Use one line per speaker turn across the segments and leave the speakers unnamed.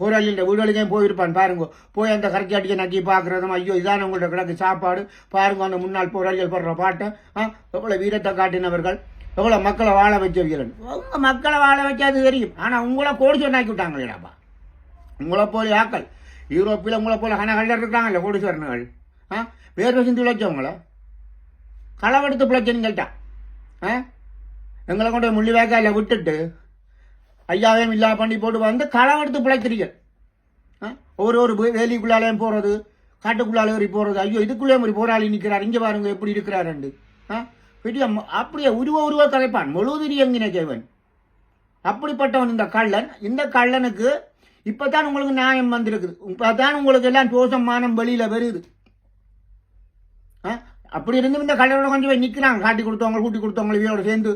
போராளின்ற வீடுகளுக்கே போயிருப்பான் பாருங்க. போய் அந்த கரைக்காட்டியை நக்கி பார்க்குறதும் ஐயோ இதான உங்கள்ட்ட கிடக்கு சாப்பாடு? பாருங்க அந்த முன்னாள் போராளிகள் போடுற பாட்டை. ஆ எவ்வளோ வீரத்தை காட்டினவர்கள்? எவ்வளோ மக்களை வாழ வச்சவர்கள் உங்கள் மக்களை வாழ வச்சாது தெரியும். ஆனால் உங்களை கோடி ஆக்கி விட்டாங்களேடாப்பா. உங்களை போல ஆக்கள். யூரோப்பில் உங்களை போல கணக்கல்ல இருக்கிறாங்கல்ல கோடீஸ்வரனுகள் ஆ வேர்வை சிந்து பிழைச்சவங்கள களவெடுத்து பிழைச்சேன்னு கேட்டான் ஆ எங்களை கொண்டு போய் முள்ளிவாய்க்கால விட்டுட்டு ஐயாவையும் இல்லா பண்ணி போட்டு வந்து எடுத்து பிழைக்கிறீங்க ஆ? ஒரு ஒரு வேலிக்குள்ளாலையும் வேலிக்குள்ளாலேயும் போகிறது காட்டுக்குள்ளாலே ஒரு போகிறது ஐயோ இதுக்குள்ளே ஒரு போராளி நிற்கிறார் இங்கே பாருங்க எப்படி இருக்கிறாருண்டு ஆ? பெரிய அப்படியே உருவ உருவ கதைப்பான். முழுதிரி எங்கின கேவன் அப்படிப்பட்டவன் இந்த கள்ளன். இந்த கள்ளனுக்கு இப்பதான் உங்களுக்கு நியாயம் வந்திருக்குது. இப்பதான் உங்களுக்கு எல்லாம் தோஷம் மானம் வெளியில் வருது. ஆ? அப்படி இருந்து இந்த கள்ளனோட கொஞ்சம் போய் நிற்கிறாங்க காட்டி கொடுத்தவங்க கூட்டி கொடுத்தவங்க இவையோட சேர்ந்து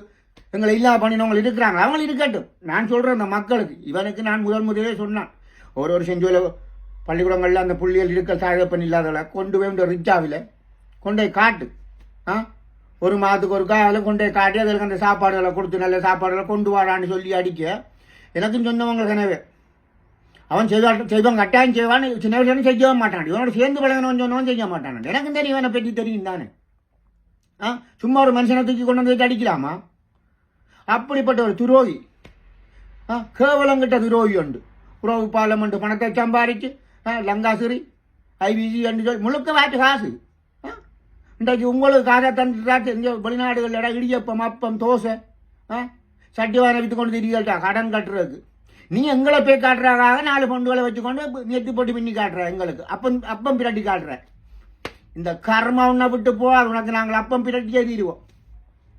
எங்களை இல்லா பண்ணினவங்க இருக்கிறாங்க அவங்க இருக்கட்டும் நான் சொல்கிறேன் இந்த மக்களுக்கு. இவனுக்கு நான் முதல் முதலே சொன்னான். ஒரு ஒரு செஞ்சுல பள்ளிக்கூடங்கள்ல அந்த புள்ளிகள் இருக்க சாகப்பன் இல்லாதவளை கொண்டு போய் இந்த ரிச்சாவில் கொண்டு போய் காட்டு. ஆ? ஒரு மாதத்துக்கு ஒரு அதில் கொண்டு போய் காட்டி அதற்கு அந்த சாப்பாடுகளை கொடுத்து நல்ல சாப்பாடுகளை கொண்டு வாடான்னு சொல்லி அடிக்க. எனக்கும் சொன்னவங்க கனவே. அவன் செய்வான் செய்வான் கட்டாயம் செய்வான் சின்ன வயசுல செய்யவே மாட்டான் இவனோட சேர்ந்து பழகினவன் சொன்னவன் செய்ய மாட்டான். எனக்கும் தெரியும் இவனை பற்றி தெரியும் தானே. ஆ? சும்மா ஒரு மனுஷனை தூக்கி கொண்டு வந்து அடிக்கலாமா? அப்படிப்பட்ட ஒரு துரோகி. ஆ கேவலங்கிட்ட துரோகி உண்டு. உறவு பார்லமெண்ட் பணத்தை சம்பாதிச்சு ஆ லங்காசிரி ஐபிசி என்று சொல்லி முழுக்க வாட்டு காசு. இன்றைக்கு உங்களுக்கு காசை தந்துட்டாச்சு இங்கே வெளிநாடுகளில் இடியப்பம் அப்பம் தோசை ஆ சட்டி வாரம் வித்து கொண்டு திரிகள்டா கடன் கட்டுறதுக்கு. நீ எங்களை போய் காட்டுறாங்க நாலு பொண்டுகளை வச்சுக்கொண்டு நெத்தி போட்டு பின்னி காட்டுற எங்களுக்கு. அப்பம் அப்பம் பிரட்டி காட்டுற. இந்த கர்மா உன்னை விட்டு போ உனக்கு நாங்கள் அப்பம் பிரட்டியே தீருவோம்.